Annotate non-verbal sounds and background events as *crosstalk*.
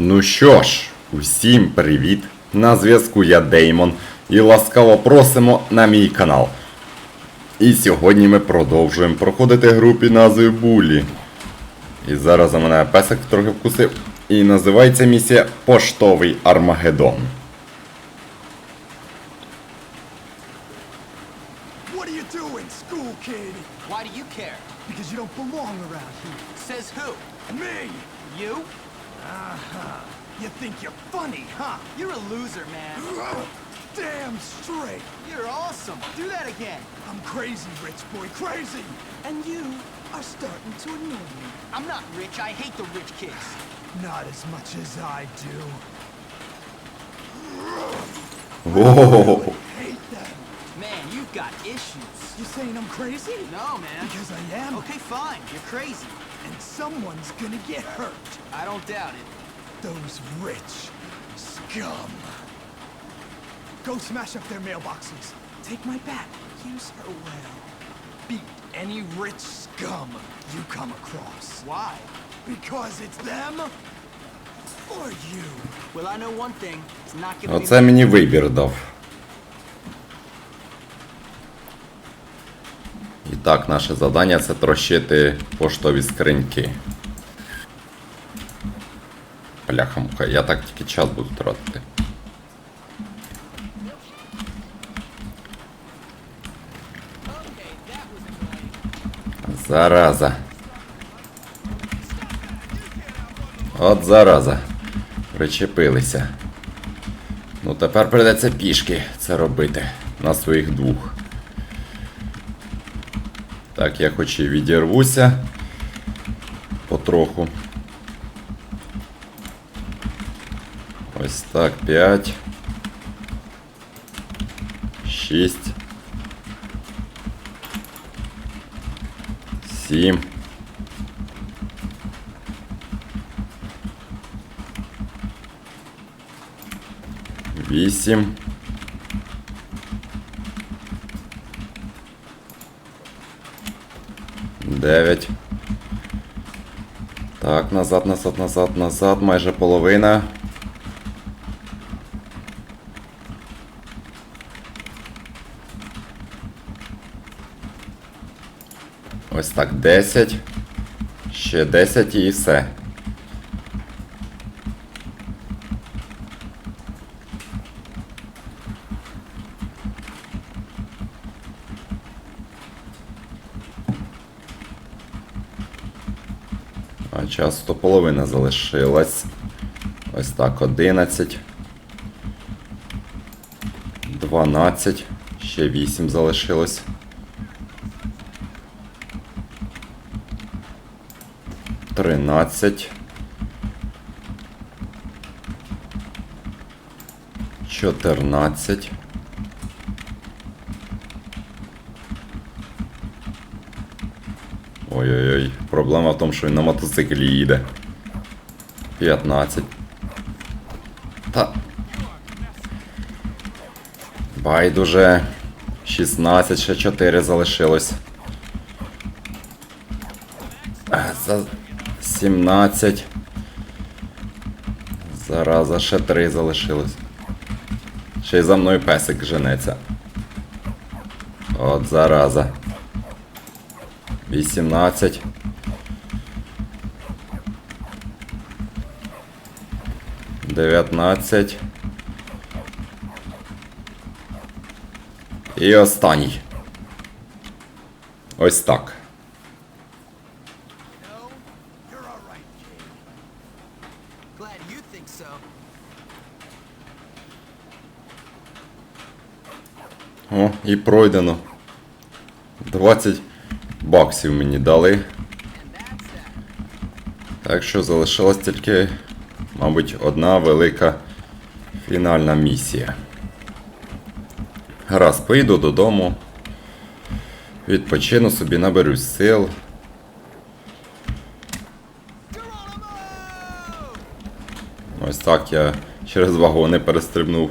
Ну що ж, усім привіт! На зв'язку я Деймон і ласкаво просимо на мій канал. І сьогодні ми продовжуємо проходити гру під назвою Булі. І зараз за мене песик трохи вкусив. І називається місія Поштовий Армагеддон. What are you doing, school kid? Why do you care? Because you don't belong around here. Says who? Me! You? Uh-huh. You think you're funny, huh? You're a loser, man. *laughs* Damn straight. You're awesome. Do that again. I'm crazy, rich boy, crazy. And you are starting to annoy me. I'm not rich. I hate the rich kids. *sighs* Not as much as I do. *laughs* Whoa. Hate them. Man, you've got issues. You saying I'm crazy? No, man. Because I am. Okay, fine. You're crazy. And someone's gonna get hurt. I don't doubt it. Those rich scum. Go smash up their mailboxes. Take my bat. Use her well. Beat any rich scum you come across. Why? Because it's them or you. Well, I know one thing. It's not gonna Оце мені вибір дав. І так, наше завдання це трощити поштові скриньки. Бляха муха, я так тільки час буду тратити. Зараза. От зараза. Причепилися. Ну тепер придеться пішки це робити на своїх двох. Так, я хоч і відірвуся потроху. Ось так, 5. 6. 7. Вісім. Дев'ять. Так, назад, назад, назад, назад, майже половина. Ось так, 10. Ще 10 і все. А часто половина залишилась. Ось так, 11. 12. Ще 8 залишилось. Тринадцять. Чотирнадцять. Ой-ой-ой, проблема в тому, що він на мотоциклі їде. 15. Та. Байдуже. 16, ще 4 залишилось. За 17. Зараза, ще 3 залишилось. Ще й за мною песик женеться. От зараза. 18. Дев'ятнадцять. І останній. Ось так. No? You're alright, kid. Glad you think so. О, і пройдено. 20 баксів мені дали. Так що залишилась тільки, мабуть, одна велика фінальна місія. Гаразд, поїду додому. Відпочину собі, наберусь сил. Ось так я через вагони перестрибнув.